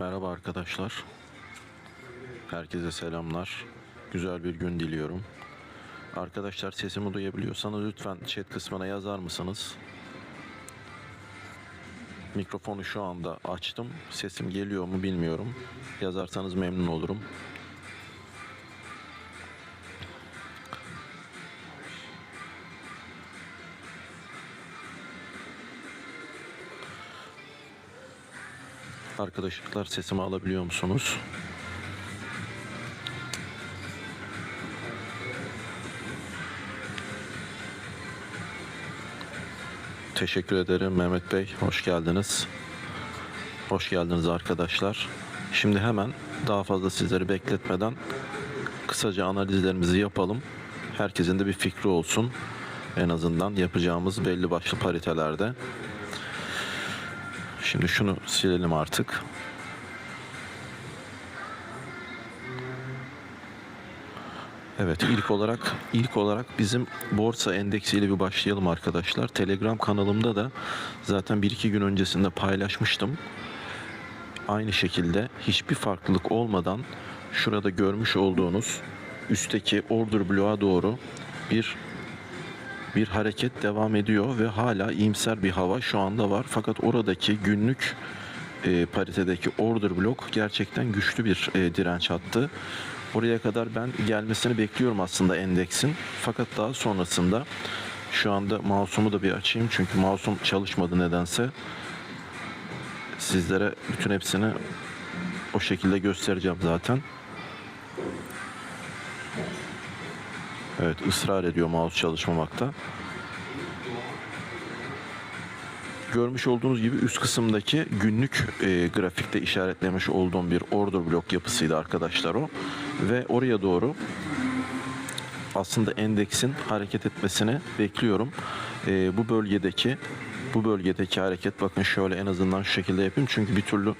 Merhaba arkadaşlar. Herkese selamlar. Güzel bir gün diliyorum. Arkadaşlar sesimi duyabiliyorsanız lütfen chat kısmına yazar mısınız? Mikrofonu şu anda açtım. Sesim geliyor mu bilmiyorum. Yazarsanız memnun olurum. Arkadaşlar sesimi alabiliyor musunuz? Teşekkür ederim Mehmet Bey. Hoş geldiniz. Hoş geldiniz arkadaşlar. Şimdi hemen daha fazla sizleri bekletmeden kısaca analizlerimizi yapalım. Herkesin de bir fikri olsun. En azından yapacağımız belli başlı paritelerde. Şimdi şunu silelim artık. Evet ilk olarak ilk olarak bizim borsa endeksiyle bir başlayalım arkadaşlar. Telegram kanalımda da zaten bir iki gün öncesinde paylaşmıştım. Aynı şekilde hiçbir farklılık olmadan şurada görmüş olduğunuz üstteki order bloğa doğru bir bir hareket devam ediyor ve hala iyimser bir hava şu anda var. Fakat oradaki günlük e, paritedeki order blok gerçekten güçlü bir e, direnç attı. Oraya kadar ben gelmesini bekliyorum aslında endeksin. Fakat daha sonrasında şu anda mouse'umu da bir açayım çünkü mouse'um çalışmadı nedense. Sizlere bütün hepsini o şekilde göstereceğim zaten. Evet ısrar ediyor mouse çalışmamakta. Görmüş olduğunuz gibi üst kısımdaki günlük e, grafikte işaretlemiş olduğum bir order blok yapısıydı arkadaşlar o. Ve oraya doğru aslında endeksin hareket etmesini bekliyorum. E, bu bölgedeki bu bölgedeki hareket bakın şöyle en azından şu şekilde yapayım çünkü bir türlü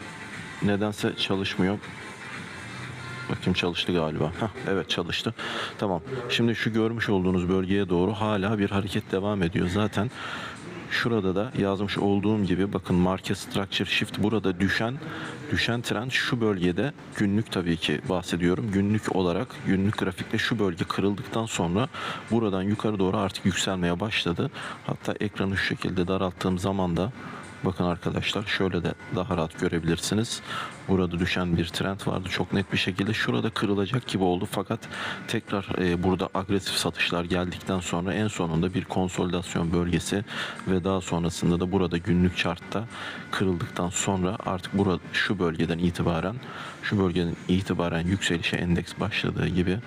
nedense çalışmıyor. Bakayım çalıştı galiba. Heh, evet çalıştı. Tamam. Şimdi şu görmüş olduğunuz bölgeye doğru hala bir hareket devam ediyor. Zaten şurada da yazmış olduğum gibi bakın market structure shift burada düşen düşen trend şu bölgede günlük tabii ki bahsediyorum. Günlük olarak günlük grafikte şu bölge kırıldıktan sonra buradan yukarı doğru artık yükselmeye başladı. Hatta ekranı şu şekilde daralttığım zaman da Bakın arkadaşlar şöyle de daha rahat görebilirsiniz. Burada düşen bir trend vardı çok net bir şekilde. Şurada kırılacak gibi oldu fakat tekrar e, burada agresif satışlar geldikten sonra en sonunda bir konsolidasyon bölgesi ve daha sonrasında da burada günlük chartta kırıldıktan sonra artık burada şu bölgeden itibaren şu bölgeden itibaren yükselişe endeks başladığı gibi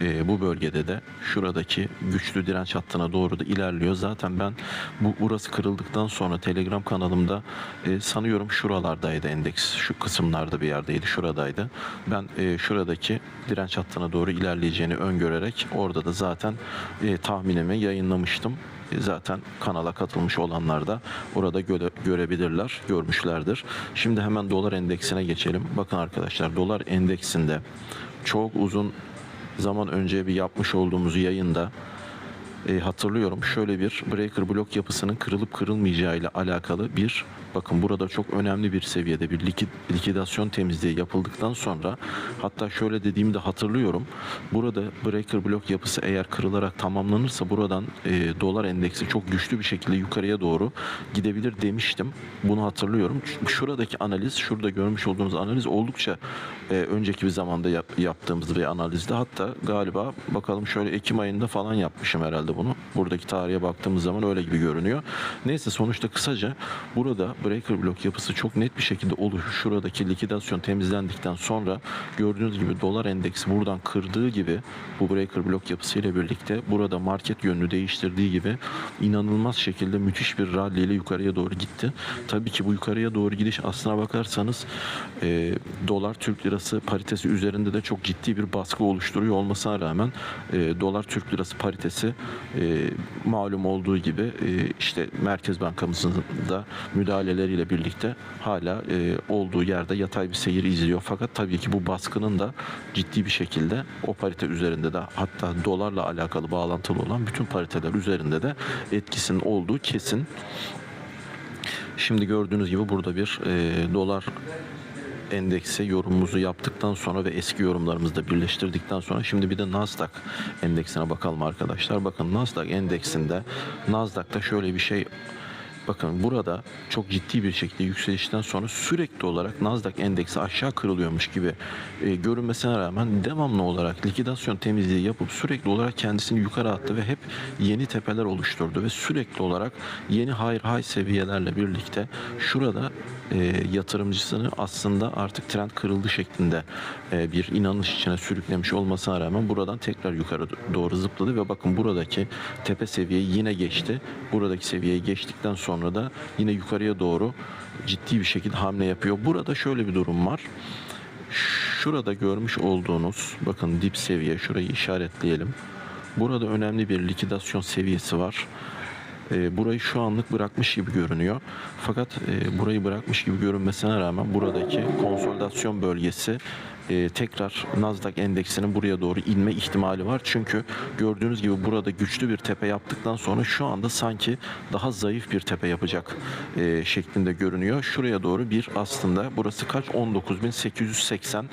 e, bu bölgede de şuradaki güçlü direnç hattına doğru da ilerliyor. Zaten ben bu burası kırıldıktan sonra Telegram kanalımda e, sanıyorum şuralardaydı endeks. Şu kısımlarda bir yerdeydi. Şuradaydı. Ben e, şuradaki direnç hattına doğru ilerleyeceğini öngörerek orada da zaten e, tahminimi yayınlamıştım. E, Zaten kanala katılmış olanlar da orada göre, görebilirler, görmüşlerdir. Şimdi hemen dolar endeksine geçelim. Bakın arkadaşlar dolar endeksinde çok uzun zaman önce bir yapmış olduğumuz yayında e, hatırlıyorum şöyle bir breaker blok yapısının kırılıp kırılmayacağı ile alakalı bir bakın burada çok önemli bir seviyede bir likid, likidasyon temizliği yapıldıktan sonra hatta şöyle dediğimi de hatırlıyorum burada breaker blok yapısı eğer kırılarak tamamlanırsa buradan e, dolar endeksi çok güçlü bir şekilde yukarıya doğru gidebilir demiştim bunu hatırlıyorum şuradaki analiz şurada görmüş olduğunuz analiz oldukça e, önceki bir zamanda yap- yaptığımız bir analizdi hatta galiba bakalım şöyle Ekim ayında falan yapmışım herhalde bunu. Buradaki tarihe baktığımız zaman öyle gibi görünüyor. Neyse sonuçta kısaca burada breaker blok yapısı çok net bir şekilde oluş. Şuradaki likidasyon temizlendikten sonra gördüğünüz gibi dolar endeksi buradan kırdığı gibi bu breaker blok yapısıyla birlikte burada market yönünü değiştirdiği gibi inanılmaz şekilde müthiş bir rally ile yukarıya doğru gitti. Tabii ki bu yukarıya doğru gidiş aslına bakarsanız e, dolar Türk lirası paritesi üzerinde de çok ciddi bir baskı oluşturuyor olmasına rağmen e, dolar Türk lirası paritesi e, malum olduğu gibi e, işte Merkez Bankamızın da müdahaleleriyle birlikte hala e, olduğu yerde yatay bir seyir izliyor. Fakat tabii ki bu baskının da ciddi bir şekilde o parite üzerinde de hatta dolarla alakalı bağlantılı olan bütün pariteler üzerinde de etkisinin olduğu kesin. Şimdi gördüğünüz gibi burada bir e, dolar endekse yorumumuzu yaptıktan sonra ve eski yorumlarımızı da birleştirdikten sonra şimdi bir de Nasdaq endeksine bakalım arkadaşlar. Bakın Nasdaq endeksinde Nasdaq'ta şöyle bir şey Bakın burada çok ciddi bir şekilde yükselişten sonra sürekli olarak Nasdaq endeksi aşağı kırılıyormuş gibi e, görünmesine rağmen devamlı olarak likidasyon temizliği yapıp sürekli olarak kendisini yukarı attı ve hep yeni tepeler oluşturdu ve sürekli olarak yeni high high seviyelerle birlikte şurada e, yatırımcısını aslında artık trend kırıldı şeklinde e, bir inanış içine sürüklemiş olmasına rağmen buradan tekrar yukarı doğru zıpladı ve bakın buradaki tepe seviyeyi yine geçti. Buradaki seviyeyi geçtikten sonra da yine yukarıya doğru ciddi bir şekilde hamle yapıyor. Burada şöyle bir durum var. Şurada görmüş olduğunuz bakın dip seviye şurayı işaretleyelim. Burada önemli bir likidasyon seviyesi var. E, burayı şu anlık bırakmış gibi görünüyor. Fakat e, burayı bırakmış gibi görünmesine rağmen buradaki konsolidasyon bölgesi e, tekrar Nasdaq endeksinin buraya doğru inme ihtimali var. Çünkü gördüğünüz gibi burada güçlü bir tepe yaptıktan sonra şu anda sanki daha zayıf bir tepe yapacak e, şeklinde görünüyor. Şuraya doğru bir aslında burası kaç? 19.880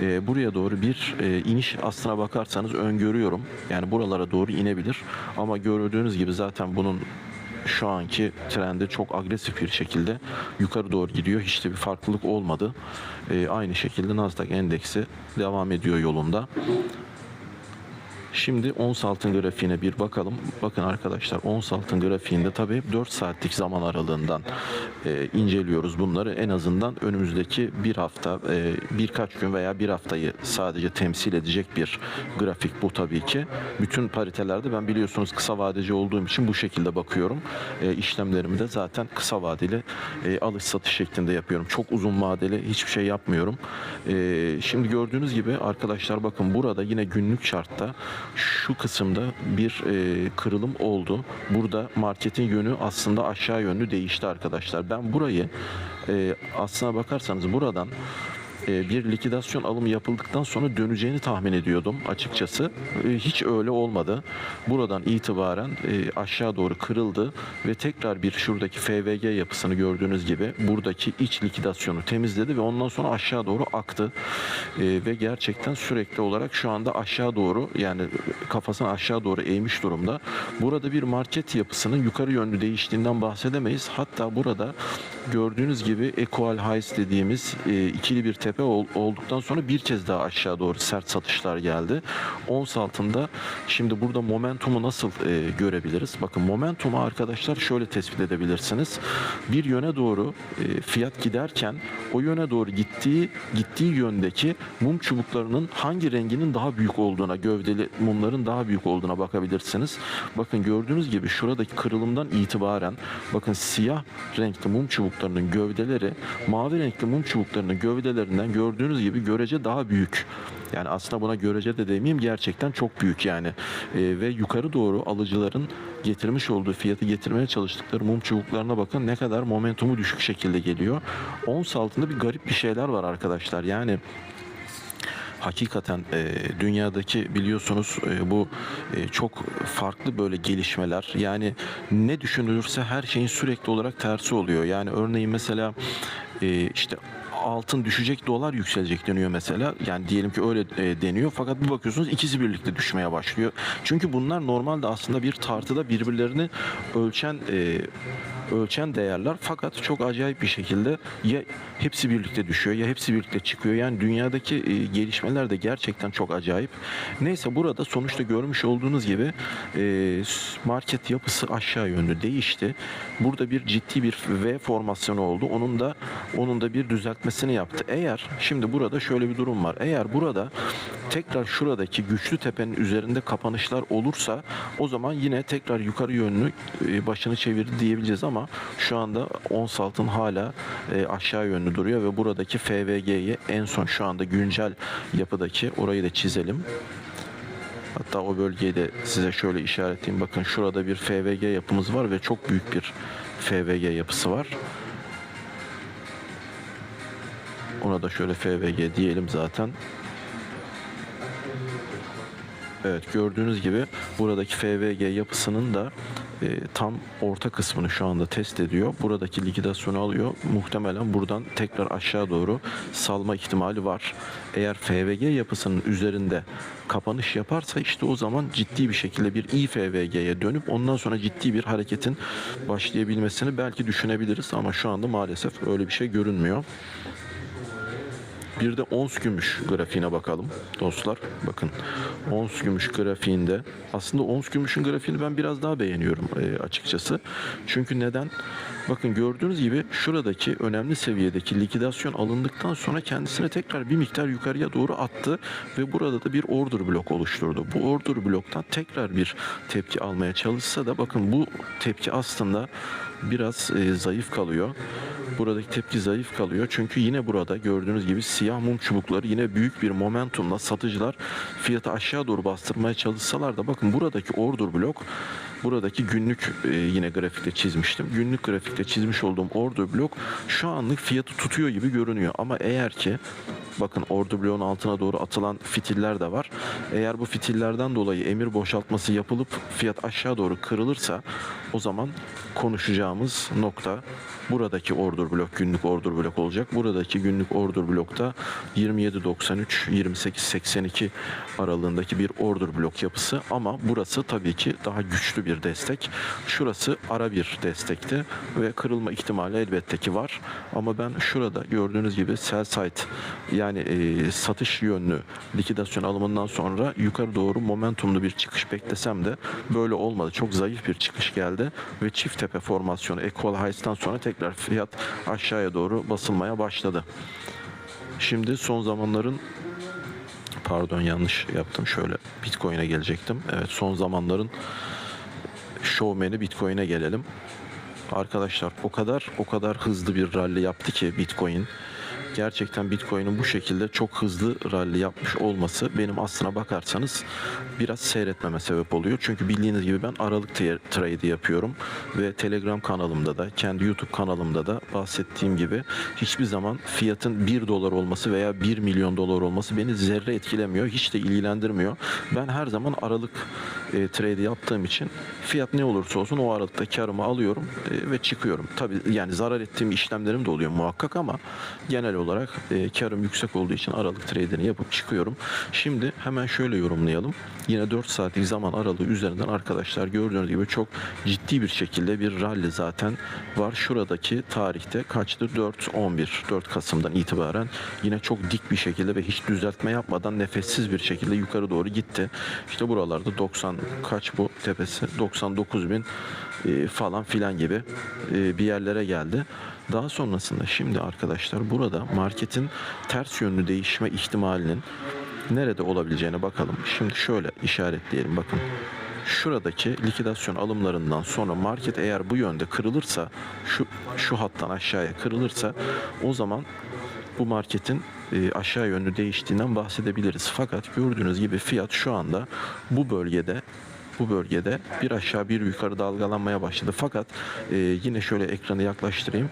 e, buraya doğru bir e, iniş aslına bakarsanız öngörüyorum. Yani buralara doğru inebilir. Ama gördüğünüz gibi zaten bunun şu anki trendi çok agresif bir şekilde yukarı doğru gidiyor. Hiç de bir farklılık olmadı. Ee, aynı şekilde Nasdaq endeksi devam ediyor yolunda. Şimdi ons altın grafiğine bir bakalım. Bakın arkadaşlar ons altın grafiğinde tabii 4 saatlik zaman aralığından e, inceliyoruz bunları. En azından önümüzdeki bir hafta, e, birkaç gün veya bir haftayı sadece temsil edecek bir grafik bu tabii ki. Bütün paritelerde ben biliyorsunuz kısa vadeci olduğum için bu şekilde bakıyorum. E, işlemlerimi de zaten kısa vadeli e, alış satış şeklinde yapıyorum. Çok uzun vadeli hiçbir şey yapmıyorum. E, şimdi gördüğünüz gibi arkadaşlar bakın burada yine günlük şartta şu kısımda bir e, kırılım oldu. Burada marketin yönü aslında aşağı yönlü değişti arkadaşlar. Ben burayı e, aslına bakarsanız buradan bir likidasyon alımı yapıldıktan sonra döneceğini tahmin ediyordum açıkçası. E, Hiç öyle olmadı. Buradan itibaren e, aşağı doğru kırıldı ve tekrar bir şuradaki FVG yapısını gördüğünüz gibi buradaki iç likidasyonu temizledi ve ondan sonra aşağı doğru aktı. E, Ve gerçekten sürekli olarak şu anda aşağı doğru yani kafasını aşağı doğru eğmiş durumda. Burada bir market yapısının yukarı yönlü değiştiğinden bahsedemeyiz. Hatta burada gördüğünüz gibi equal highs dediğimiz e, ikili bir tepe ol- olduktan sonra bir kez daha aşağı doğru sert satışlar geldi. Ons altında şimdi burada momentumu nasıl e, görebiliriz? Bakın momentumu arkadaşlar şöyle tespit edebilirsiniz. Bir yöne doğru e, fiyat giderken o yöne doğru gittiği gittiği yöndeki mum çubuklarının hangi renginin daha büyük olduğuna, gövdeli mumların daha büyük olduğuna bakabilirsiniz. Bakın gördüğünüz gibi şuradaki kırılımdan itibaren bakın siyah renkli mum çubuklarının gövdeleri mavi renkli mum çubuklarının gövdelerinden gördüğünüz gibi görece daha büyük. Yani aslında buna görece de demeyeyim gerçekten çok büyük yani. Ee, ve yukarı doğru alıcıların getirmiş olduğu fiyatı getirmeye çalıştıkları mum çubuklarına bakın ne kadar momentumu düşük şekilde geliyor. Ons altında bir garip bir şeyler var arkadaşlar. Yani hakikaten e, dünyadaki biliyorsunuz e, bu e, çok farklı böyle gelişmeler yani ne düşünülürse her şeyin sürekli olarak tersi oluyor. Yani örneğin mesela e, işte altın düşecek dolar yükselecek deniyor mesela. Yani diyelim ki öyle e, deniyor fakat bir bakıyorsunuz ikisi birlikte düşmeye başlıyor. Çünkü bunlar normalde aslında bir tartıda birbirlerini ölçen e, ölçen değerler fakat çok acayip bir şekilde ya hepsi birlikte düşüyor ya hepsi birlikte çıkıyor. Yani dünyadaki e, gelişmeler de gerçekten çok acayip. Neyse burada sonuçta görmüş olduğunuz gibi e, market yapısı aşağı yönlü değişti. Burada bir ciddi bir V formasyonu oldu. Onun da onun da bir düzeltmesini yaptı. Eğer şimdi burada şöyle bir durum var. Eğer burada tekrar şuradaki güçlü tepenin üzerinde kapanışlar olursa o zaman yine tekrar yukarı yönlü e, başını çevirdi diyebileceğiz ama şu anda ons altın hala e, aşağı yönlü duruyor ve buradaki FVG'yi en son şu anda güncel yapıdaki orayı da çizelim. Hatta o bölgeyi de size şöyle işaretleyeyim. Bakın şurada bir FVG yapımız var ve çok büyük bir FVG yapısı var. Ona da şöyle FVG diyelim zaten. Evet gördüğünüz gibi buradaki FVG yapısının da e, tam orta kısmını şu anda test ediyor. Buradaki likidasyonu alıyor. Muhtemelen buradan tekrar aşağı doğru salma ihtimali var. Eğer FVG yapısının üzerinde kapanış yaparsa işte o zaman ciddi bir şekilde bir IFVG'ye dönüp ondan sonra ciddi bir hareketin başlayabilmesini belki düşünebiliriz ama şu anda maalesef öyle bir şey görünmüyor. Bir de ons gümüş grafiğine bakalım dostlar. Bakın ons gümüş grafiğinde aslında ons gümüşün grafiğini ben biraz daha beğeniyorum e, açıkçası. Çünkü neden? Bakın gördüğünüz gibi şuradaki önemli seviyedeki likidasyon alındıktan sonra kendisine tekrar bir miktar yukarıya doğru attı ve burada da bir order blok oluşturdu. Bu order bloktan tekrar bir tepki almaya çalışsa da bakın bu tepki aslında biraz e, zayıf kalıyor. Buradaki tepki zayıf kalıyor. Çünkü yine burada gördüğünüz gibi siyah mum çubukları yine büyük bir momentumla satıcılar fiyatı aşağı doğru bastırmaya çalışsalar da bakın buradaki order blok buradaki günlük e, yine grafikte çizmiştim. Günlük grafikte çizmiş olduğum order blok şu anlık fiyatı tutuyor gibi görünüyor. Ama eğer ki bakın order bloğun altına doğru atılan fitiller de var. Eğer bu fitillerden dolayı emir boşaltması yapılıp fiyat aşağı doğru kırılırsa o zaman konuşacağımız nokta buradaki order blok günlük order blok olacak. Buradaki günlük order blokta 27.93 28.82 aralığındaki bir order blok yapısı ama burası tabii ki daha güçlü bir destek. Şurası ara bir destekti ve kırılma ihtimali elbette ki var. Ama ben şurada gördüğünüz gibi sell side yani e, satış yönlü likidasyon alımından sonra yukarı doğru momentumlu bir çıkış beklesem de böyle olmadı. Çok zayıf bir çıkış geldi ve çift tepe formasyonu equal highs'tan sonra tekrar fiyat aşağıya doğru basılmaya başladı. Şimdi son zamanların pardon yanlış yaptım şöyle Bitcoin'e gelecektim. Evet son zamanların şovmeni Bitcoin'e gelelim. Arkadaşlar o kadar o kadar hızlı bir rally yaptı ki Bitcoin. Gerçekten Bitcoin'in bu şekilde çok hızlı rally yapmış olması benim aslına bakarsanız biraz seyretmeme sebep oluyor. Çünkü bildiğiniz gibi ben aralık trade yapıyorum ve Telegram kanalımda da kendi YouTube kanalımda da bahsettiğim gibi hiçbir zaman fiyatın 1 dolar olması veya 1 milyon dolar olması beni zerre etkilemiyor. Hiç de ilgilendirmiyor. Ben her zaman aralık e, trade yaptığım için fiyat ne olursa olsun o aralıkta karımı alıyorum e, ve çıkıyorum. Tabii yani zarar ettiğim işlemlerim de oluyor muhakkak ama genel olarak e, karım yüksek olduğu için aralık trade'ini yapıp çıkıyorum. Şimdi hemen şöyle yorumlayalım. Yine 4 saatlik zaman aralığı üzerinden arkadaşlar gördüğünüz gibi çok ciddi bir şekilde bir rally zaten var. Şuradaki tarihte kaçtı? 4-11. 4 Kasım'dan itibaren yine çok dik bir şekilde ve hiç düzeltme yapmadan nefessiz bir şekilde yukarı doğru gitti. İşte buralarda 90 kaç bu tepesi? 99 bin e, falan filan gibi e, bir yerlere geldi. Daha sonrasında şimdi arkadaşlar burada marketin ters yönlü değişme ihtimalinin nerede olabileceğine bakalım. Şimdi şöyle işaretleyelim bakın. Şuradaki likidasyon alımlarından sonra market eğer bu yönde kırılırsa şu şu hattan aşağıya kırılırsa o zaman bu marketin e, aşağı yönlü değiştiğinden bahsedebiliriz. Fakat gördüğünüz gibi fiyat şu anda bu bölgede bu bölgede bir aşağı bir yukarı dalgalanmaya başladı. Fakat e, yine şöyle ekranı yaklaştırayım.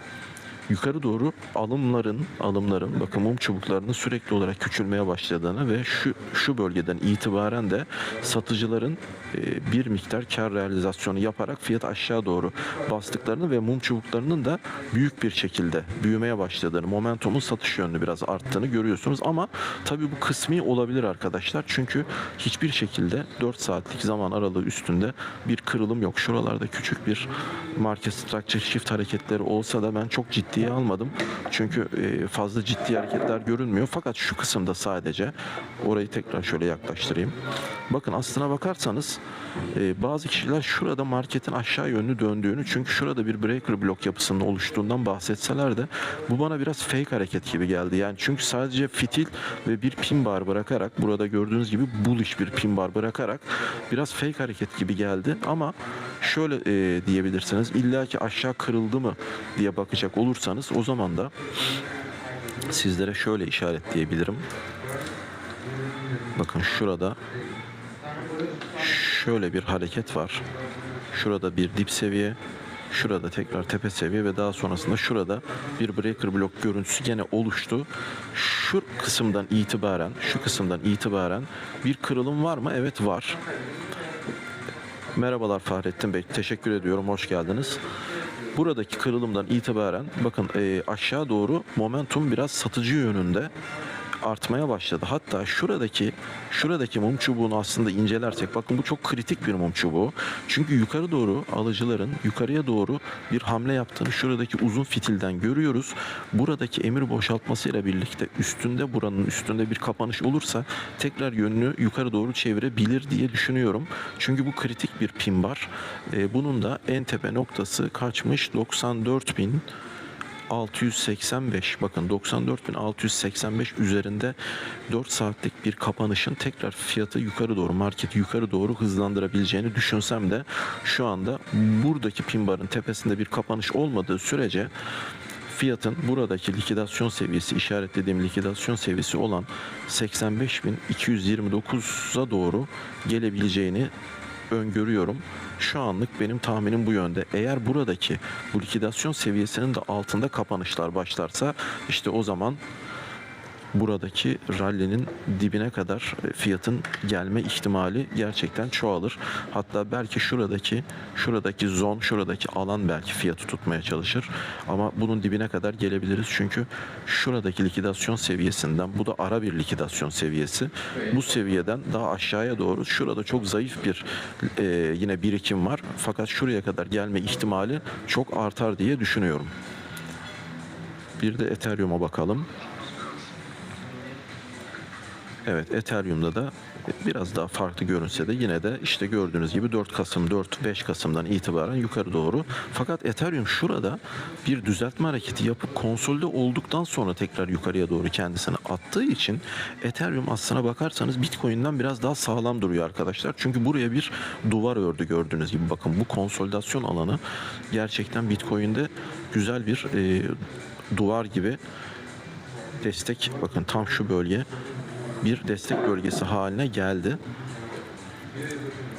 Yukarı doğru alımların, alımların, bakın mum çubuklarının sürekli olarak küçülmeye başladığını ve şu şu bölgeden itibaren de satıcıların e, bir miktar kar realizasyonu yaparak fiyat aşağı doğru bastıklarını ve mum çubuklarının da büyük bir şekilde büyümeye başladığını, momentumun satış yönlü biraz arttığını görüyorsunuz ama tabii bu kısmi olabilir arkadaşlar. Çünkü hiçbir şekilde 4 saatlik zaman aralığı üstünde bir kırılım yok. Şuralarda küçük bir market structure shift hareketleri olsa da ben çok ciddiye almadım. Çünkü e, fazla ciddi hareketler görünmüyor. Fakat şu kısımda sadece orayı tekrar şöyle yaklaştırayım. Bakın aslına bakarsanız e, bazı kişiler şurada marketin aşağı yönlü döndüğünü çünkü şurada bir breaker blok yapısının oluştuğundan bahsetseler de bu bana biraz fake hareket gibi geldi. Yani çünkü sadece fitil ve bir pin bar bırakarak burada gördüğünüz gibi bullish bir pin bar bırakarak biraz fake hareket gibi geldi ama şöyle e, diyebilirsiniz illa ki aşağı kırıldı mı diye bakacak olursanız o zaman da sizlere şöyle işaretleyebilirim. Bakın şurada şöyle bir hareket var. Şurada bir dip seviye, şurada tekrar tepe seviye ve daha sonrasında şurada bir breaker blok görüntüsü gene oluştu. Şu kısımdan itibaren, şu kısımdan itibaren bir kırılım var mı? Evet var. Merhabalar Fahrettin Bey. Teşekkür ediyorum. Hoş geldiniz. Buradaki kırılımdan itibaren bakın e, aşağı doğru momentum biraz satıcı yönünde artmaya başladı. Hatta şuradaki şuradaki mum çubuğunu aslında incelersek bakın bu çok kritik bir mum çubuğu. Çünkü yukarı doğru alıcıların yukarıya doğru bir hamle yaptığını şuradaki uzun fitilden görüyoruz. Buradaki emir boşaltmasıyla birlikte üstünde buranın üstünde bir kapanış olursa tekrar yönünü yukarı doğru çevirebilir diye düşünüyorum. Çünkü bu kritik bir pin var. E, bunun da en tepe noktası kaçmış? 94 bin 685 bakın 94.685 üzerinde 4 saatlik bir kapanışın tekrar fiyatı yukarı doğru marketi yukarı doğru hızlandırabileceğini düşünsem de şu anda buradaki pin barın tepesinde bir kapanış olmadığı sürece fiyatın buradaki likidasyon seviyesi işaretlediğim likidasyon seviyesi olan 85.229'a doğru gelebileceğini öngörüyorum. Şu anlık benim tahminim bu yönde. Eğer buradaki bu likidasyon seviyesinin de altında kapanışlar başlarsa işte o zaman buradaki rallinin dibine kadar e, fiyatın gelme ihtimali gerçekten çoğalır. Hatta belki şuradaki şuradaki zon, şuradaki alan belki fiyatı tutmaya çalışır. Ama bunun dibine kadar gelebiliriz. Çünkü şuradaki likidasyon seviyesinden bu da ara bir likidasyon seviyesi. Bu seviyeden daha aşağıya doğru şurada çok zayıf bir e, yine birikim var. Fakat şuraya kadar gelme ihtimali çok artar diye düşünüyorum. Bir de Ethereum'a bakalım. Evet Ethereum'da da biraz daha farklı görünse de yine de işte gördüğünüz gibi 4 Kasım 4-5 Kasım'dan itibaren yukarı doğru. Fakat Ethereum şurada bir düzeltme hareketi yapıp konsolde olduktan sonra tekrar yukarıya doğru kendisini attığı için Ethereum aslına bakarsanız Bitcoin'den biraz daha sağlam duruyor arkadaşlar. Çünkü buraya bir duvar ördü gördüğünüz gibi. Bakın bu konsolidasyon alanı gerçekten Bitcoin'de güzel bir e, duvar gibi destek bakın tam şu bölge bir destek bölgesi haline geldi.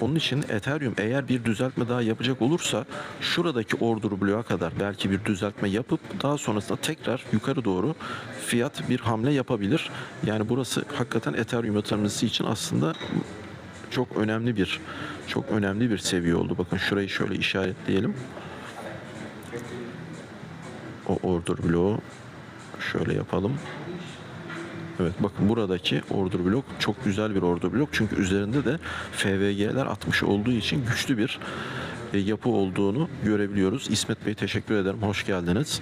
Onun için Ethereum eğer bir düzeltme daha yapacak olursa şuradaki order bloğa kadar belki bir düzeltme yapıp daha sonrasında tekrar yukarı doğru fiyat bir hamle yapabilir. Yani burası hakikaten Ethereum yatırımcısı için aslında çok önemli bir çok önemli bir seviye oldu. Bakın şurayı şöyle işaretleyelim. O order bloğu şöyle yapalım. Evet bakın buradaki order blok çok güzel bir order blok. Çünkü üzerinde de FVG'ler 60 olduğu için güçlü bir e, yapı olduğunu görebiliyoruz. İsmet Bey teşekkür ederim. Hoş geldiniz.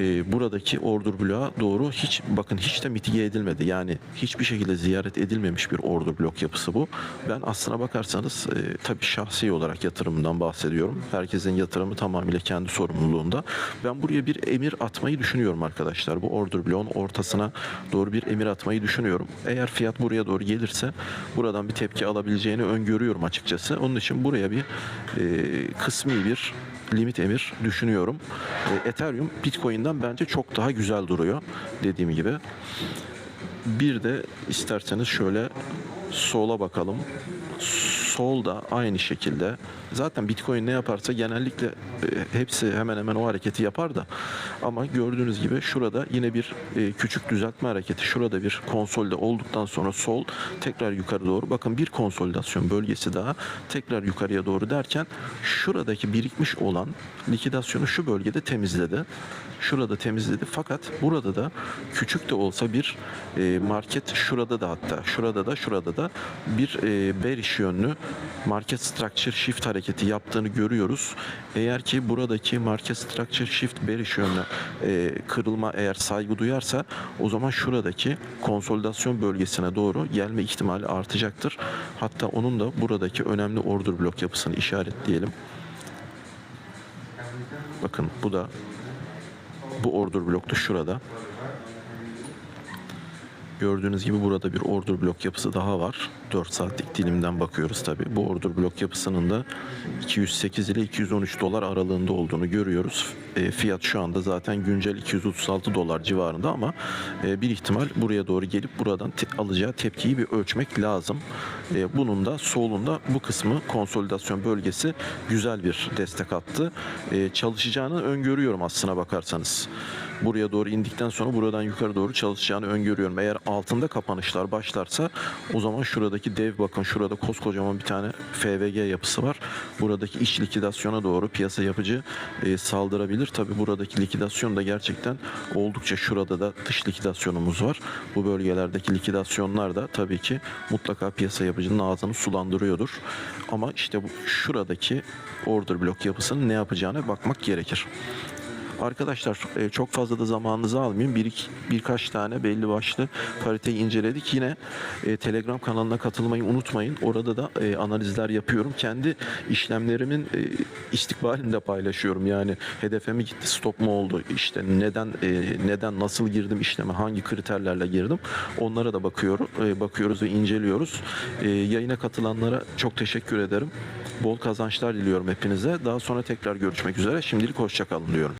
E, buradaki order bloğa doğru hiç bakın hiç de mitige edilmedi. Yani hiçbir şekilde ziyaret edilmemiş bir order blok yapısı bu. Ben aslına bakarsanız e, tabii şahsi olarak yatırımından bahsediyorum. Herkesin yatırımı tamamıyla kendi sorumluluğunda. Ben buraya bir emir atmayı düşünüyorum arkadaşlar. Bu order bloğun ortasına doğru bir emir atmayı düşünüyorum. Eğer fiyat buraya doğru gelirse buradan bir tepki alabileceğini öngörüyorum açıkçası. Onun için buraya bir e, kısmi bir limit emir düşünüyorum. E, Ethereum Bitcoin'den bence çok daha güzel duruyor dediğim gibi. Bir de isterseniz şöyle sola bakalım. Sol da aynı şekilde. Zaten Bitcoin ne yaparsa genellikle e, hepsi hemen hemen o hareketi yapar da. Ama gördüğünüz gibi şurada yine bir e, küçük düzeltme hareketi. Şurada bir konsolde olduktan sonra sol tekrar yukarı doğru. Bakın bir konsolidasyon bölgesi daha tekrar yukarıya doğru derken şuradaki birikmiş olan likidasyonu şu bölgede temizledi. Şurada temizledi. Fakat burada da küçük de olsa bir e, market şurada da hatta şurada da şurada da bir bearish yönlü market structure shift hareketi yaptığını görüyoruz. Eğer ki buradaki market structure shift bearish yönlü e, kırılma eğer saygı duyarsa o zaman şuradaki konsolidasyon bölgesine doğru gelme ihtimali artacaktır. Hatta onun da buradaki önemli order blok yapısını işaretleyelim. Bakın bu da bu order blokta şurada. Gördüğünüz gibi burada bir order blok yapısı daha var. 4 saatlik dilimden bakıyoruz tabi. Bu order blok yapısının da 208 ile 213 dolar aralığında olduğunu görüyoruz. E, fiyat şu anda zaten güncel 236 dolar civarında ama e, bir ihtimal buraya doğru gelip buradan te- alacağı tepkiyi bir ölçmek lazım. E, bunun da solunda bu kısmı konsolidasyon bölgesi güzel bir destek attı. E, çalışacağını öngörüyorum aslına bakarsanız. Buraya doğru indikten sonra buradan yukarı doğru çalışacağını öngörüyorum. Eğer altında kapanışlar başlarsa o zaman şuradaki dev bakın şurada koskocaman bir tane FVG yapısı var. Buradaki iç likidasyona doğru piyasa yapıcı e, saldırabilir. Tabi buradaki likidasyon da gerçekten oldukça şurada da dış likidasyonumuz var. Bu bölgelerdeki likidasyonlar da tabii ki mutlaka piyasa yapıcının ağzını sulandırıyordur. Ama işte bu şuradaki order blok yapısının ne yapacağına bakmak gerekir. Arkadaşlar e, çok fazla da zamanınızı almayayım. Bir, birkaç tane belli başlı pariteyi inceledik. Yine e, Telegram kanalına katılmayı unutmayın. Orada da e, analizler yapıyorum. Kendi işlemlerimin e, istikbalini de paylaşıyorum. Yani hedefe mi gitti, stop mu oldu? İşte neden neden nasıl girdim işleme, hangi kriterlerle girdim? Onlara da bakıyorum, bakıyoruz ve inceliyoruz. Yayına katılanlara çok teşekkür ederim. Bol kazançlar diliyorum hepinize. Daha sonra tekrar görüşmek üzere. Şimdilik hoşça kalın diyorum.